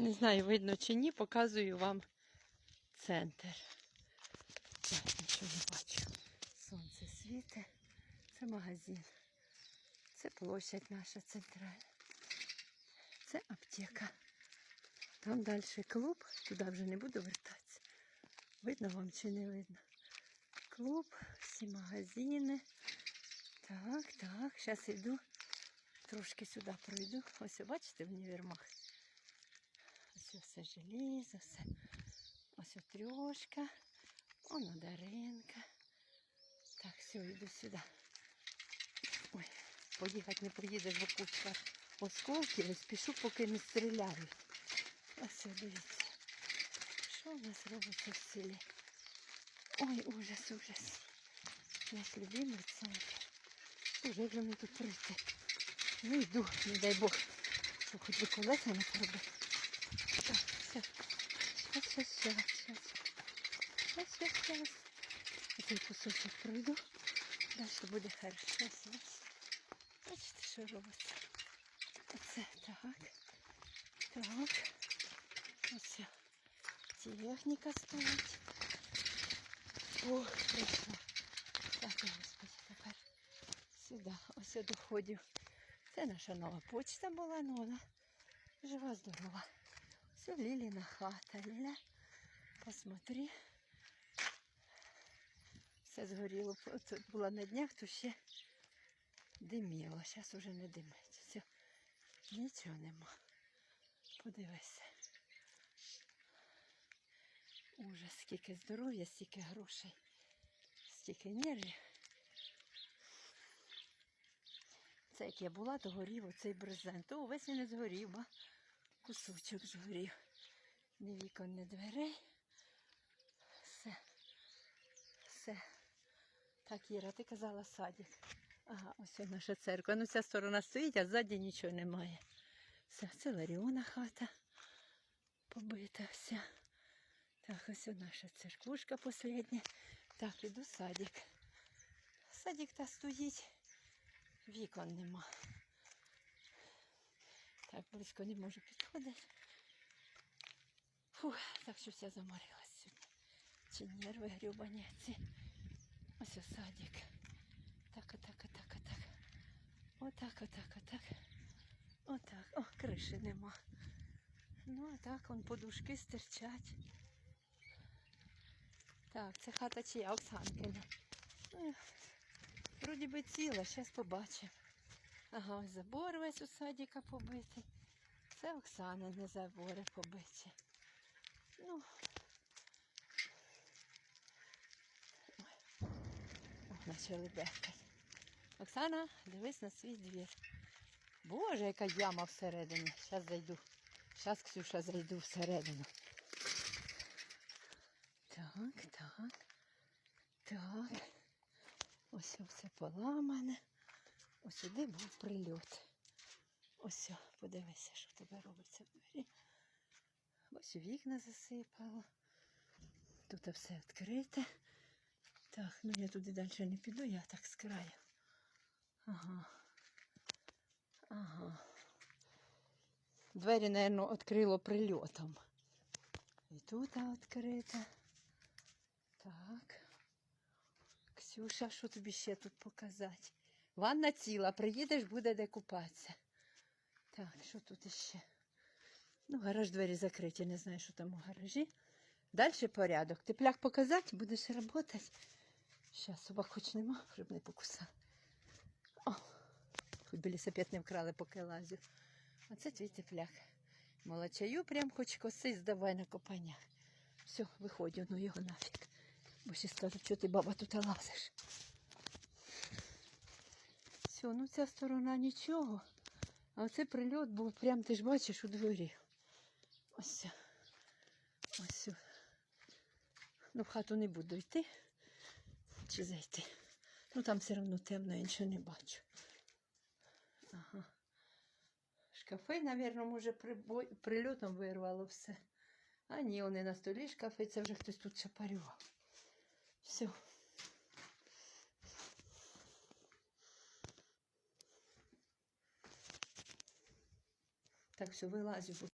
Не знаю, видно чи ні, показую вам центр. Так, нічого не бачу. Сонце світе. Це магазин. Це площадь наша центральна. Це аптека. Там далі клуб, туди вже не буду вертатися. Видно вам чи не видно? Клуб, всі магазини. Так, так, зараз йду. Трошки сюди пройду. Ось бачите універмаг. Ось все желізо, все. Ось трьошка. Воно даринка. Так, все, йду сюди. Ой, поїхати не поїдеш, бо кучка осколків. Ось пішу, поки не стріляють. Ось дивіться. Що в нас робиться в селі? Ой, ужас, ужас. Наш любимий центр. Уже вже мені тут прийти. Ну йду, не дай Бог. Що хоч би колеса не пробити. Щас, щас, щас. Щас, щас, щас. Кусочок пройду. Далі буде хорошо. Бачите, що робиться? Оце так. Так. Ось техніка стоїть. О, прийшла. Так, господи, тепер сюди, ось я доходів. Це наша нова почта була, ну вона жива, здорова. Все Ліліна хата. Ліля, посмотри. Все згоріло. Тут була на днях, то ще диміло. Зараз уже не димить. Все. Нічого нема. Подивися. Ужас, скільки здоров'я, стільки грошей, стільки нервів. Це як я була, то горів оцей брезент. То увесь він не згорів, а кусочок згорів. Ні вікон, ні дверей. Все. Все. Так, Іра, ти казала садик. Ага, ось наша церква. Ну, ця сторона стоїть, а ззаді нічого немає. Все, це Ларіона хата побита вся. Так, ось наша церквушка последня. Так, іду садик. Садик та стоїть, вікон нема. Так, близько не можу підходити. Фух, так щось я заморилась сьогодні. Чи нерви грюбані ці. Ось ось садик. Так, отак, отак, отак. Отак, отак, отак. Отак. О, криші нема. Ну, а так, вон подушки стирчать. Так, це хата чия Оксанкина. Ну, Вроді би ціла, зараз побачимо. Ага, ось забор весь у садіка побитий. Це Оксана не забори побиті. Ну. Ой. О, Почали бехкати. Оксана, дивись на свій двір. Боже, яка яма всередині. Зараз зайду. Зараз, Ксюша, зайду всередину. Так, так. Так. Ось все поламане. Ось сюди був прильот. Ось, подивися, що в тебе робиться в двері. Ось вікна засипало. Тут все відкрите. Так, ну я туди далі не піду, я так з краю. Ага. Ага. Двері, мабуть, відкрило прильотом. І тут відкрита. Так. Ксюша, що тобі ще тут показати? Ванна ціла, приїдеш, буде де купатися. Так, що тут іще? Ну, гараж двері закриті, не знаю, що там у гаражі. Далі порядок. Тепляк показати, будеш працювати. Зараз собак хоч нема, щоб не покусав. О, хоч би лісопед не вкрали, поки лазю. Оце твій тепляк. Молочаю прям хоч коси здавай на копання. Все, виходь, ну його нафіг. Бо ще скажуть, що ти баба тут лазиш. Все, ну ця сторона нічого. А оце прильот був прям, ти ж бачиш, у дворі. Ось. Ось. Ну, в хату не буду йти. Чи зайти. Ну там все одно темно, я нічого не бачу. Ага. Шкафи, мабуть, може, прильотом вирвало все. А ні, вони на столі шкафи, це вже хтось тут шапарював. Все. Так, все, вилазю.